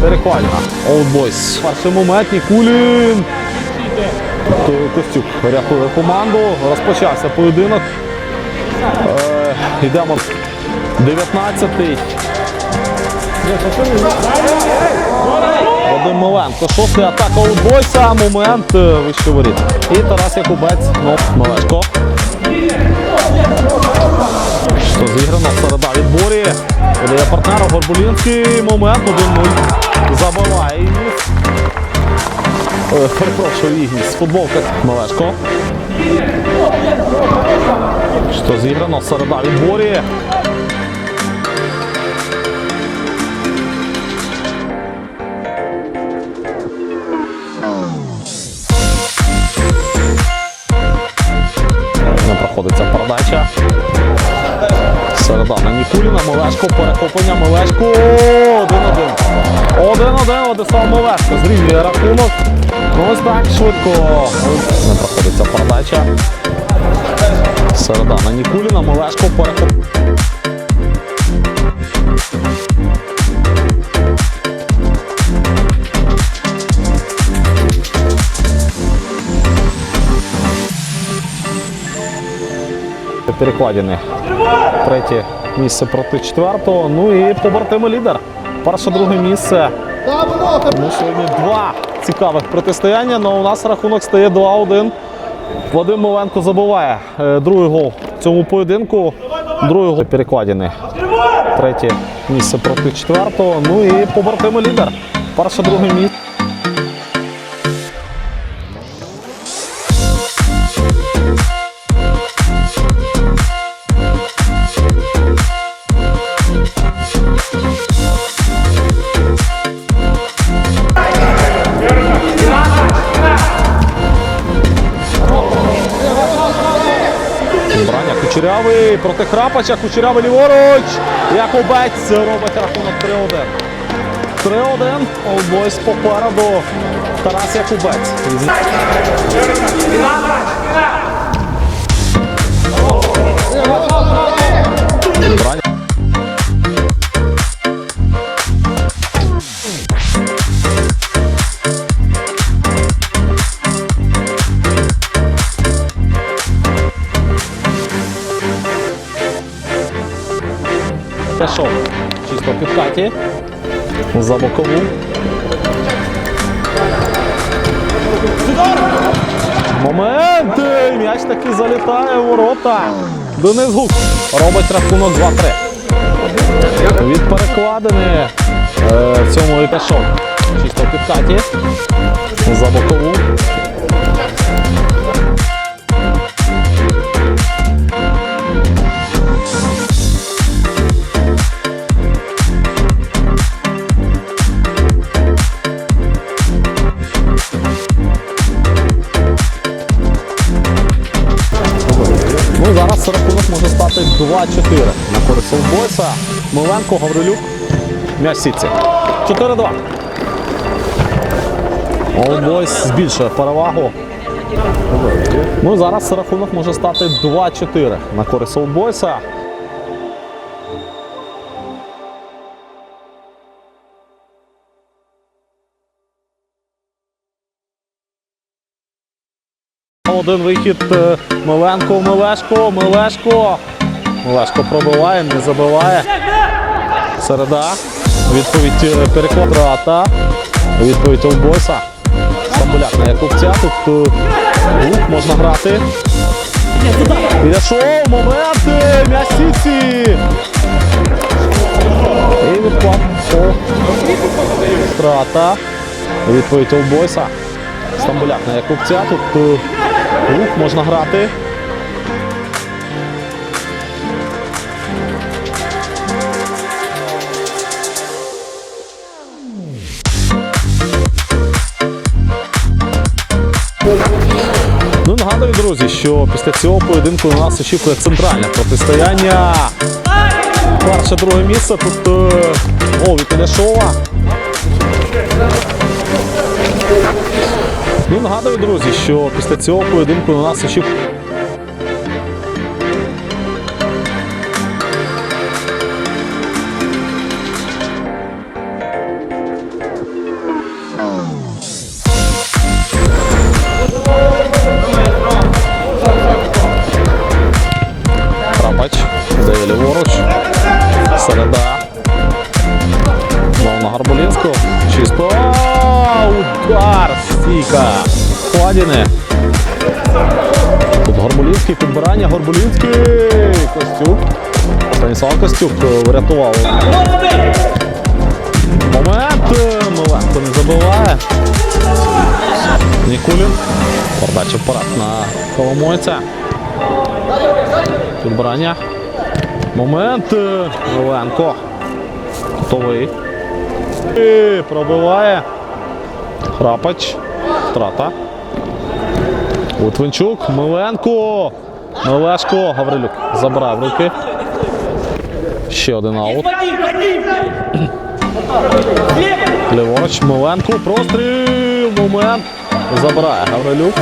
перекладена. Олдбойс. Перший момент Нікулін. Ко- Костюк рятує команду. Розпочався поєдинок. Е, йдемо 19-й. Вадим Миленко. Шостий атака Олдбойса. Момент е, вище воріт. І Тарас Якубець. Ну, Мелешко. Що зіграно, середа відборі. Подає партнера Горбулінський. Момент 1-0. Забиває Ігніс. Е, Перепрошую, Ігніс. Футболка Мелешко. Що зіграно, середа відборі. Не проходиться передача. Середа на Нікуліна, Мелешко, перехоплення Мелешко. 1-1. 1-1, Владислав Мелешко. Зрівнює рахунок. Ну, Ось так швидко. Не проходиться передача. Середа на Нікуліна, Мелешко, перехоплення. Перекладені. Третє місце проти четвертого. Ну і побратими лідер. Перше, друге місце. Ну, сьогодні два цікавих протистояння, але у нас рахунок стає 2-1. Вадим Мовенко забиває е, другий гол в цьому поєдинку. Другий гол перекладений. Третє місце проти четвертого. Ну і побратими лідер. Перше, друге місце. Брання Кучерявий проти Храпача. Кучерявий ліворуч. Якубець робить рахунок 3-1. 3-1. Олдбойс попереду. Тарас Якубець. Брання. Пішов. Чисто під Каті. За бокову. Момент! М'яч таки залітає в ворота. Денис Гук робить рахунок 2-3. Від перекладини е, в цьому і пішов. Чисто під Каті. За бокову. 2-4 на користь Олдбойса. Миленко, Гаврилюк. М'яч сітці. 4-2. Олдбойс збільшує перевагу. Ну, зараз рахунок може стати 2-4 на користь Олдбойса. Один вихід е, Миленко, Милешко, Милешко. Милешко пробиває, не забиває. Середа. Відповідь е, переклад Рата. Відповідь Олбойса. Стамбуляк на Якубця. Тут лук можна грати. Підійшов, момент, е, м'яч І відклад Страта. Відповідь Олбойса. Стамбуляк на Якубця. Тут е, лук можна грати. Друзі, що після цього поєдинку на нас очікує центральне протистояння. Перше, друге місце. Тут е, гол від Ну, нагадую, друзі, що після цього поєдинку на нас очікує. Вкладини. Тут Горбулінський, підбирання, Горбулінський, Костюк. Станіслав Костюк е, врятував. Момент. е, Миленко не забиває. Нікулін. Передача вперед на Коломойця. Підбирання. Момент. е, Миленко. Готовий. І Пробиває. Храпач. Втрата. Литвинчук. Миленко. Мелешко. Гаврилюк забирає руки. Ще один аут. Ліворуч. Миленко. Простріл. Момент. Забирає Гаврилюк.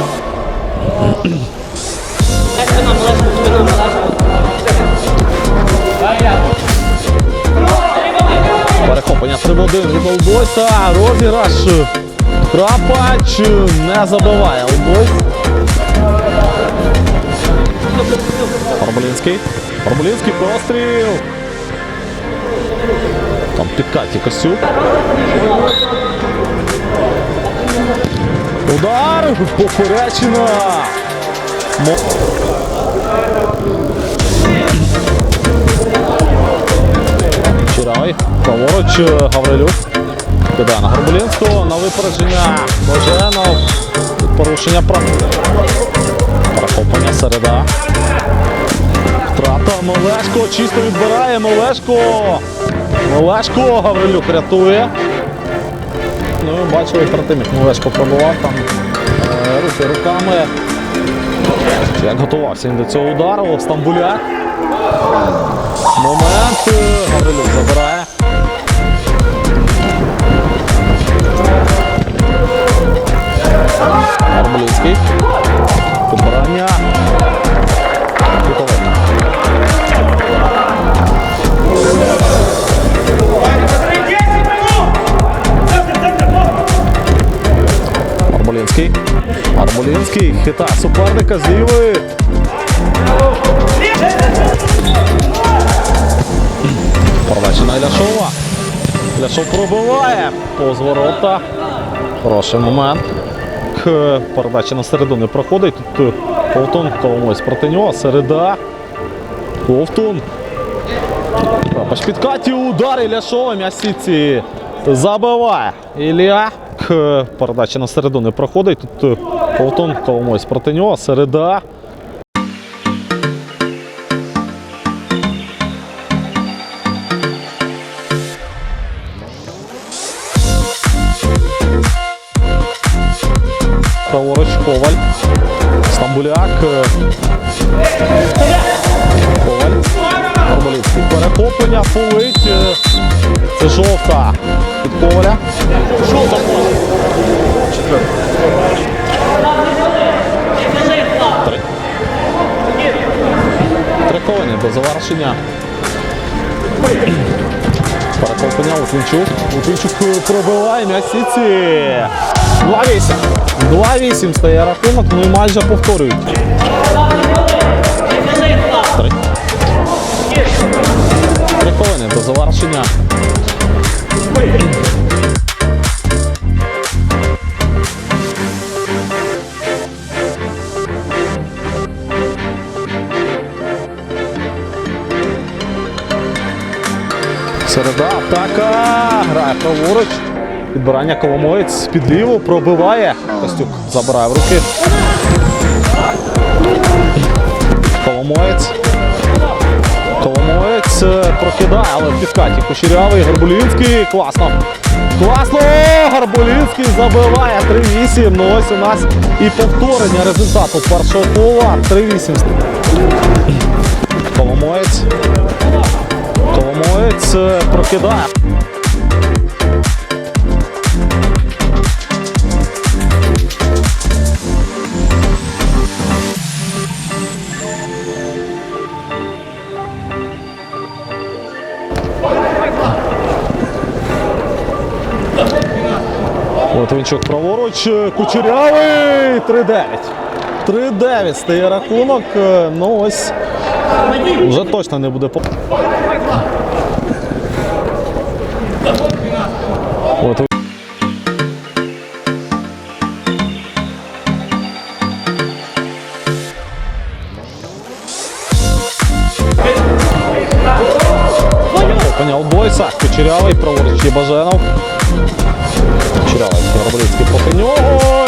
Перехоплення 3-1 від Олдойса. Розіграш. Крапач не забиває Олдойс. Арболінський. Арболінський простріл. Там підкаті Костюк. Удар! Поперечина! Чирай. Праворуч е, Гаврилюк. Кидає на Горбулінського. На випередження. Боженов. Порушення прав. Перехоплення середа. Втрата Мелешко. Чисто відбирає Мелешко. Мелешко. Гаврилюк рятує. Ну, ви бачили як Мелешко пробував там е, руки руками. Як готувався він до цього удару. Стамбуляк. Момент. е, Гаврилюк забирає. Арбулінський. Арбулінський. Хита суперника з лівої. Передача на Іляшова. Пробиває. Повз ворота. Хороший момент. Передача на середу не проходить. Тут е, Ковтун, Коломойсь проти нього. Середа. Ковтун. Крапач підкаті. Удар Іляшова. М'ясіці забиває. Ілля. К- Передача на середу не проходить. Тут е, Ковтун, Коломойсь проти нього. Середа. Праворуч Коваль. Стамбуляк. е, Коваль. Перехоплення, фулить. е, Це жовта Коваля. Хвилини до завершення. Перехоплення Лутвінчук. Лутвінчук е, пробиває м'ясіці. 2-8. 2-8 стає рахунок, ну і майже повторюють. Три. Три до завершення. Атака. Грає праворуч. Підбирання Коломоєць під ліву пробиває. Костюк забирає в руки. Коломоєць. Коломоєць е, прокидає, але в підкаті Кучерявий, Горбулінський. Класно. Класно! Горбулінський забиває 3-8. Ну ось у нас і повторення результату першого кола. 3-8. Коломоєць. Коломоєць е, прокидає. Литвинчук праворуч, е, Кучерявий, 3-9. 3-9 стає рахунок. Е, Ну ось вже точно не буде по. От. Понял, двойця. Кучерявий, праворуч Єбаженов. Кучерявий, Робрицький проти нього.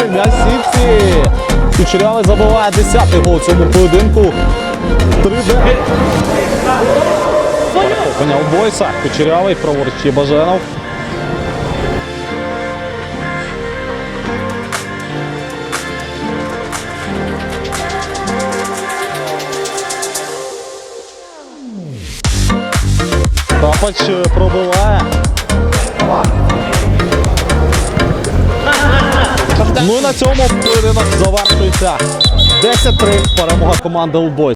Ой! Кучерявий забиває 10-й гол в цьому поєдинку. 3D. Перехоплення Олдбойса. Кучерявий, праворуч є Баженов. Тапач е, пробиває. Ну на цьому поєдинок завершується 10-3 перемога команди Олдбой.